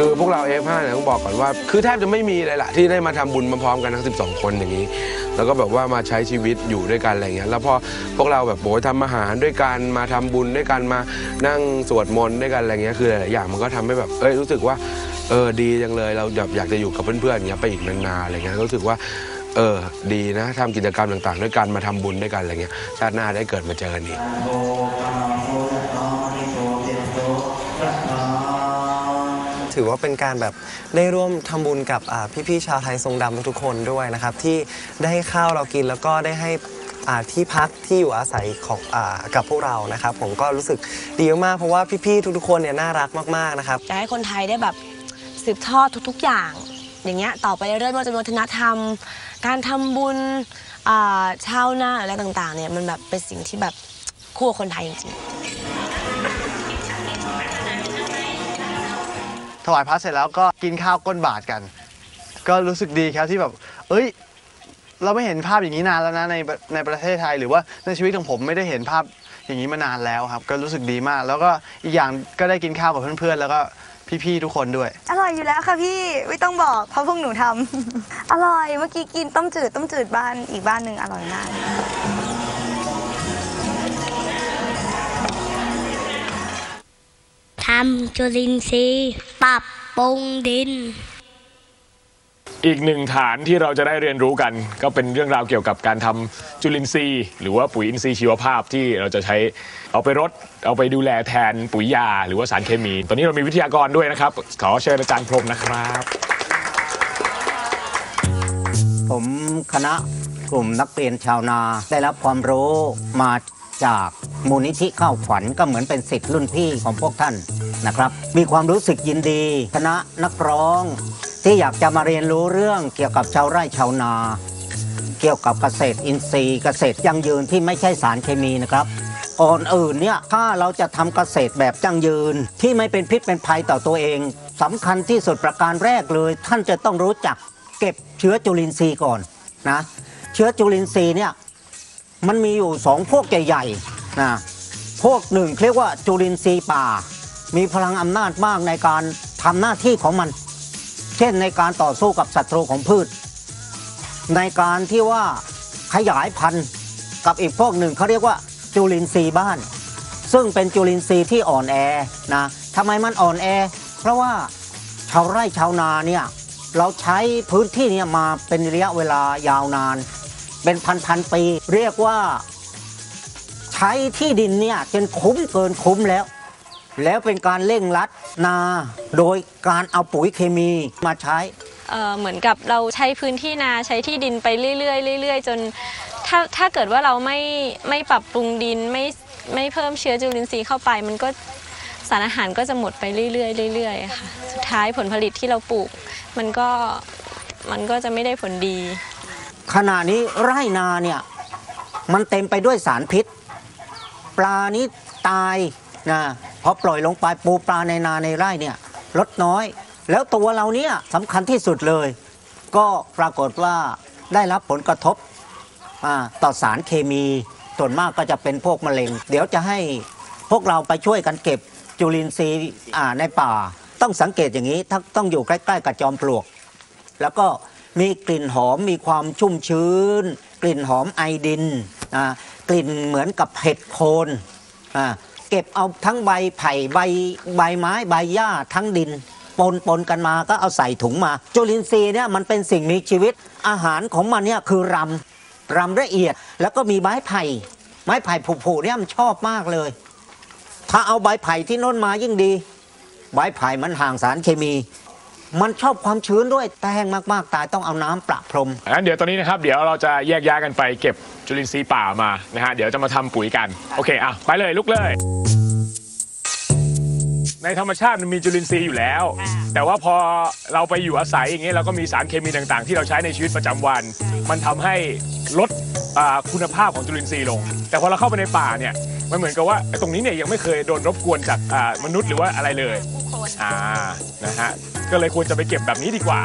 คือพวกเรา F5 เนี่ยต้องบอกก่อนว่า คือแทบจะไม่มีเลยล่ะที่ได้มาทำบุญมาพร้อมกันทั้ง 12 คนอย่างนี้ แล้วก็แบบว่ามาใช้ชีวิตอยู่ด้วยกันอะไรเงี้ยแล้วพอพวกเราแบบโบยทำอาหารด้วยกันมาทำบุญด้วยกันมานั่งสวดมนต์ด้วยกันอะไรเงี้ยคือหลายๆอย่างมันก็ทำให้แบบเอ้ยรู้สึกว่าเออดีจังเลยเราแบบอยากจะอยู่กับเพื่อนๆอย่างเงี้ยไปอีกนานๆอะไรเงี้ยรู้สึกว่าเออ ดีนะทำกิจกรรมต่างๆ ด้วยกันมาทำบุญด้วยกันอะไรเงี้ยชาติหน้าได้เกิดมาเจอกันอีก ถือว่าเป็นการแบบได้ร่วมทำบุญกับพี่ๆชาวไทยทรงดำทุกคนด้วยนะครับ ที่ได้ให้ข้าวเรากินแล้วก็ได้ให้ที่พักที่อยู่อาศัยของอกับพวกเรานะครับ ผมก็รู้สึกดีมากเพราะว่าพี่ๆทุกๆคนเนี่ยน่ารักมากๆนะครับจะให้คนไทยได้แบบสืบทอดทุกๆอย่าง อย่างเงี้ยต่อไปเรื่อยๆว่าจะเป็นวัฒนธรรม การทำบุญชาวนาอะไรต่างๆเนี่ยมันแบบเป็นสิ่งที่แบบคู่คนไทยจริงๆ ถวายพระเสร็จแล้วก็กินข้าวก้นบาทกัน ก็รู้สึกดีครับที่แบบ เอ้ย เราไม่เห็นภาพอย่างนี้นานแล้วนะในในประเทศไทย หรือว่าในชีวิตของผมไม่ได้เห็นภาพอย่างนี้มานานแล้วครับ ก็รู้สึกดีมาก แล้วก็อีกอย่างก็ได้กินข้าวกับเพื่อนๆแล้วก็พี่ๆทุกคนด้วย อร่อยอยู่แล้วค่ะพี่ไม่ต้องบอกเพราะพวกหนูทำ อร่อยเมื่อกี้กินต้มจืดต้มจืดบ้านอีกบ้านหนึ่งอร่อยมาก ทำจุลินทรีย์ปรับปรุงดิน อีกหนึ่งฐานที่เราจะได้เรียนรู้กัน ก็เป็นเรื่องราวเกี่ยวกับการทำจุลินทรีย์ หรือว่าปุ๋ยอินทรีย์ชีวภาพที่เราจะใช้เอาไปรดเอาไปดูแลแทนปุ๋ยยา หรือว่าสารเคมี ตอนนี้เรามีวิทยากรด้วยนะครับ ขอเชิญอาจารย์พรหมนะครับ ผมคณะกลุ่มนักเรียนชาวนา ได้รับความรู้มาจากมูลนิธิข้าวขวัญก็เหมือนเป็นสิทธิ์รุ่นพี่ของพวกท่าน นะครับ มีความรู้สึกยินดี คณะนักร้อง ที่อยากจะมาเรียนรู้เรื่องเกี่ยวกับชาวไร่ชาวนา เกี่ยวกับเกษตรอินทรีย์ เกษตรยั่งยืนที่ไม่ใช่สารเคมีนะครับก่อนอื่นเนี่ยถ้าเราจะทำเกษตรแบบยั่งยืน ที่ไม่เป็นพิษเป็นภัยต่อตัวเองสำคัญที่สุดประการแรกเลย ท่านจะต้องรู้จักเก็บเชื้อจุลินทรีย์ก่อนนะเชื้อจุลินทรีย์เนี่ยมันมีอยู่สองพวกใหญ่ๆนะพวกหนึ่งเรียกว่าจุลินทรีย์ป่า มีพลังอำนาจมากในการทำหน้าที่ของมัน เช่นในการต่อสู้กับศัตรูของพืช ในการที่ว่าขยายพันธุ์กับอีกพวกหนึ่งเขาเรียกว่าจุลินทรีย์บ้าน ซึ่งเป็นจุลินทรีย์ที่อ่อนแอนะทำไมมันอ่อนแอ เพราะว่าชาวไร่ชาวนาเนี่ยเราใช้พื้นที่เนี่ยมาเป็นระยะเวลายาวนาน เป็นพันๆปี เรียกว่า ใช้ที่ดินเนี่ยจนคุ้มเกินคุ้มแล้ว แล้วเป็นการเร่งรัดนา โดยการเอาปุ๋ยเคมีมาใช้ เอ่อเหมือนกับเราใช้พื้นที่นาใช้ที่ดินไปเรื่อยๆเรื่อยๆ จนถ้าถ้าเกิดว่าเราไม่ไม่ปรับปรุงดินไม่ไม่เพิ่มเชื้อจุลินทรีย์เข้าไป มันก็สารอาหารก็จะหมดไปเรื่อยๆเรื่อยๆค่ะสุดท้ายผลผลิตที่เราปลูก มันก็มันก็จะไม่ได้ผลดี ขณะนี้ไร่นาเนี่ยมันเต็มไปด้วยสารพิษ ปลานี้ตายนะ พอปล่อยลงไปปูปลาในนาในไร่เนี่ยลดน้อย แล้วตัวเราเนี่ยสำคัญที่สุดเลย ก็ปรากฏว่าได้รับผลกระทบต่อสารเคมีส่วนมากก็จะเป็นพวกมะเร็ง เดี๋ยวจะให้พวกเราไปช่วยกันเก็บจุลินทรีย์ในป่า ต้องสังเกตอย่างนี้ถ้าต้องอยู่ใกล้ๆกับจอมปลวก แล้วก็มีกลิ่นหอมมีความชุ่มชื้น กลิ่นหอมไอดินกลิ่นเหมือนกับเห็ดโคนอ่า เก็บเอาทั้งใบไผ่ใบใบไม้ใบหญ้าทั้งดิน ปนปนกันมาก็เอาใส่ถุงมา จุลินทรีย์เนี่ยมันเป็นสิ่งมีชีวิต อาหารของมันเนี่ยคือรำรำละเอียด แล้วก็มีไม้ไผ่ ไม้ไผ่ผุๆเนี่ยมันชอบมากเลย ถ้าเอาใบไผ่ที่โน้นมายิ่งดี ใบไผ่มันห่างสารเคมี มันชอบความชื้นด้วยแต่แห้งมากๆ ตายต้องเอาน้ำประพรม งั้นเดี๋ยวตอนนี้นะครับ เดี๋ยวเราจะแยกย้ายกันไปเก็บจุลินทรีย์ป่ามานะฮะ เดี๋ยวจะมาทำปุ๋ยกัน โอเคอะไปเลยลุกเลย ในธรรมชาติมันมีจุลินทรีย์อยู่แล้ว แต่ว่าพอเราไปอยู่อาศัยอย่างเงี้ยเราก็มีสารเคมีต่างๆ ที่เราใช้ในชีวิตประจำวัน มันทำให้ลดอ่าคุณภาพของจุลินทรีย์ลง แต่พอเราเข้าไปในป่าเนี่ย มันเหมือนกับว่าไอ้ตรงนี้เนี่ยยังไม่เคยโดนรบกวนจากอ่ามนุษย์หรือว่าอะไรเลยอ่านะฮะก็เลยควรจะไปเก็บแบบนี้ดีกว่า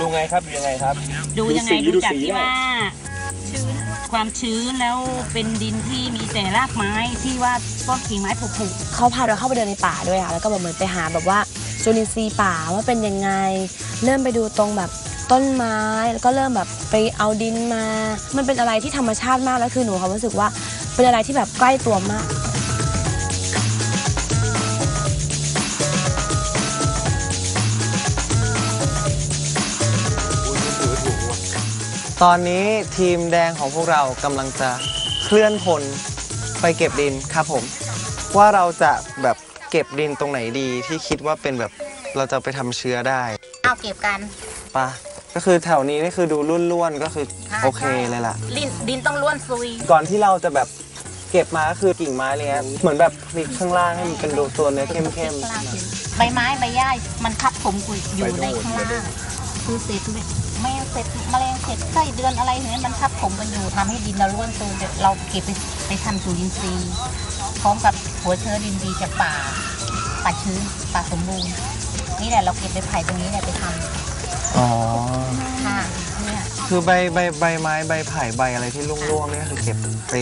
ดูไงครับดูยังไงครับ ดูยังไงดูสีดูจากดูสีที่หน่อยว่าความชื้นแล้วเป็นดินที่มีแต่รากไม้ที่ว่าต้นกิ่งไม้ผุเขาพาเราเข้าไปเดินในป่าด้วยค่ะแล้วก็แบบเหมือนไปหาแบบว่าจุลินทรีย์ป่าว่าเป็นยังไง เริ่มไปดูตรงแบบ ต้นไม้ แล้วก็เริ่มแบบไปเอาดินมา มันเป็นอะไรที่ธรรมชาติมากแล้วคือหนูความรู้สึกว่าเป็นอะไรที่แบบใกล้ตัวมากตอนนี้ทีมแดงของพวกเรากำลังจะเคลื่อนพลไปเก็บดินครับผม ว่าเราจะแบบเก็บดินตรงไหนดีที่คิดว่าเป็นแบบเราจะไปทำเชื้อได้ เอาเก็บกันปะ ก็คือแถวนี้นี่คือดูร่วนๆก็คือโอเคเลยล่ะ ดินดินต้องล้วนซุย ก่อนที่เราจะแบบเก็บมาก็คือกิ่งไม้เลยครับเหมือนแบบพลิกข้างล่างให้มันเป็นดูตัวเนื้อเข้มใบไม้ใบหญ้ามันทับถมอยู่ในข้างล่างคือเศษแมงเศษแมลงเศษไส้เดือนอะไรอย่างเงี้ยมันทับถมกันอยู่ทำให้ดินเราล้วนซุยเดี๋ยวเราเก็บไปไปทำจุลินทรีย์พร้อมกับหัวเชื้อดินดีจากป่าป่าชื้นป่าสมบูรณ์นี่แหละเราเก็บไปไผ่ตรงนี้เนี่ยไปทๆ อ๋อำค่ะเนี่ยคือใบใบใบไม้ใบไผ่ใบอะไรที่ร่วงๆเนี่ยคือเก็บไป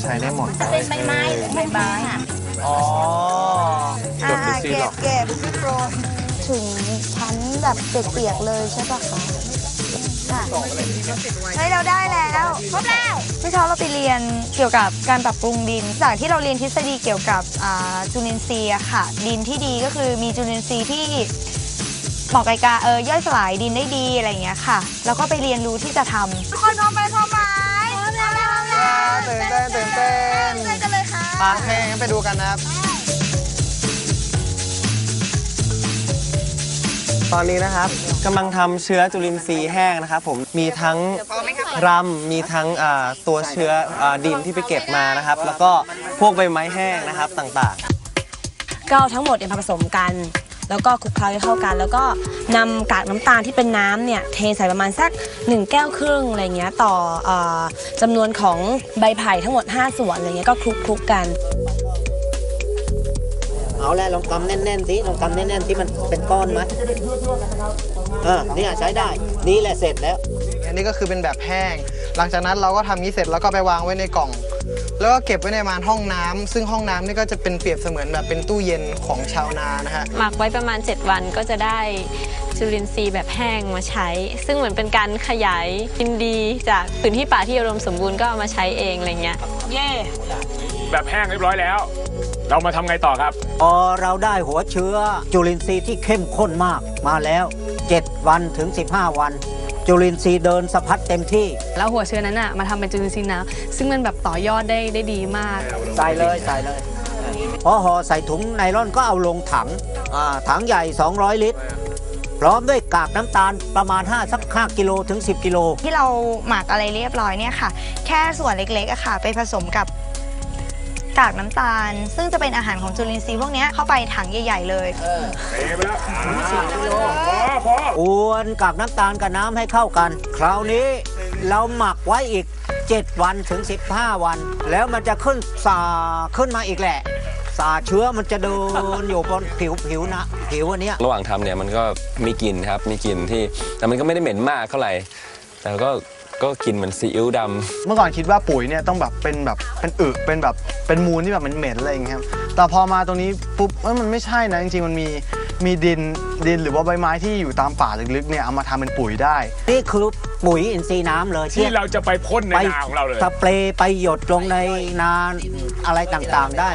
ใช้ได้หมด จะเป็นใบไม้หรือใบไม้อะอ๋ออ่าเก็บเก็บพี่โปรถึงชั้นแบบเปียกๆเลยใช่ปะคะค่ะเฮ้ยเราได้แล้วครบแล้วเมื่อเช้าเราไปเรียนเกี่ยวกับการปรับปรุงดิน จากที่เราเรียนทฤษฎีเกี่ยวกับอ่าจุลินทรีย์อะค่ะ ดินที่ดีก็คือมีจุลินทรีย์ที่ เหมาะกับการเออย่อยสลายดินได้ดีอะไรอย่างเงี้ยค่ะ แล้วก็ไปเรียนรู้ที่จะทำทุกคนพร้อมไปพร้อมไหมพร้อมแล้วพร้อมแล้วตื่นเต้นตื่นเต้นไปกันเลยค่ะปาเพลงไปดูกันนะครับ ตอนนี้นะครับกำลังทำเชื้อจุลินทรีย์แห้งนะครับผมมีทั้งรำมีทั้งอ่าตัวเชื้ออาดินที่ไปเก็บมานะครับ แล้วก็พวกใบไม้แห้งนะครับต่างก็เอาทั้งหมดเนี่ยมาผสมกัน แล้วก็คลุกเคล้าให้เข้ากัน แล้วก็นำกากน้ำตาลที่เป็นน้ำเนี่ยเทใส่ประมาณสัก 1 แก้วครึ่งอะไรเงี้ยต่อเออจำนวนของใบไผ่ทั้งหมด 5 ส่วนอะไรเงี้ยก็คลุกคลุกๆกัน เอาแล้วลองกำแน่นๆสิลองกำแน่นๆที่มันเป็นก้อนไหมเออเนี่ยใช้ได้นี่แหละเสร็จแล้ว อันนี้ก็คือเป็นแบบแห้ง หลังจากนั้นเราก็ทำนี้เสร็จแล้วก็ไปวางไว้ในกล่อง แล้วก็เก็บไว้ในมานห้องน้ำซึ่งห้องน้ำนี่ก็จะเป็นเปรียบเสมือนแบบเป็นตู้เย็นของชาวนานะฮะหมักไว้ประมาณ 7 วันก็จะได้จุลินทรีย์แบบแห้งมาใช้ ซึ่งเหมือนเป็นการขยายดินดีจากพื้นที่ป่าที่อุดมสมบูรณ์ก็เอามาใช้เองอะไรเงี้ยเย่แบบแห้งเรียบร้อยแล้ว เรามาทำไงต่อครับ พอเราได้หัวเชื้อจุลินทรีย์ที่เข้มข้นมากมาแล้ว 7 วันถึง 15 วัน จุลินทรีย์เดินสะพัดเต็มที่ แล้วหัวเชื้อนั้นอะมาทำเป็นจุลินทรีย์น้ำซึ่งมันแบบต่อยอดได้ได้ดีมาก ใส่เลยใส่เลยพอห่อใส่ถุงไนล่อนก็เอาลงถังอ่าถังใหญ่ 200 ลิตร พร้อมด้วยกากน้ำตาลประมาณ 5 สัก 5 กิโลถึง 10 กิโล ที่เราหมักอะไรเรียบร้อยเนี่ยค่ะ แค่ส่วนเล็กๆอะค่ะ ไปผสมกับ กากน้ำตาล ซึ่งจะเป็นอาหารของจุลินทรีย์พวกเนี้ยเข้าไปถังใหญ่ ๆ เลยอวนกากน้ำตาลกับน้ำให้เข้ากัน คราวนี้เราหมักไว้อีก 7 วันถึง 15 วัน แล้วมันจะขึ้นสาขึ้นมาอีกแหละสาเชื้อมันจะเดินอยู่บนผิวผิวนะผิวอันเนี้ยระหว่างทำเนี่ยมันก็มีกลิ่นครับมีกลิ่นที่แต่มันก็ไม่ได้เหม็นมากเท่าไหร่แต่ก็ ก็กลิ่นเหมือนซีอิ๊วดำเมื่อก่อนคิดว่าปุ๋ยเนี่ยต้องแบบเป็นแบบเป็นอึเป็นแบบเป็นมูลที่แบบมันเหม็นอะไรอย่างเงี้ยครับแต่พอมาตรงนี้ปุ๊บเอ้ยมันไม่ใช่นะจริงๆมันมีมีดินดินหรือว่าใบไม้ที่อยู่ตามป่าลึกๆเนี่ยเอามาทำเป็นปุ๋ยได้ นี่คือปุ๋ยอินทรีย์น้ำเลยที่เราจะไปพ่นในไปนาของเราเลย สเปรย์ไปหยดลงในนาอะไรต่างๆได้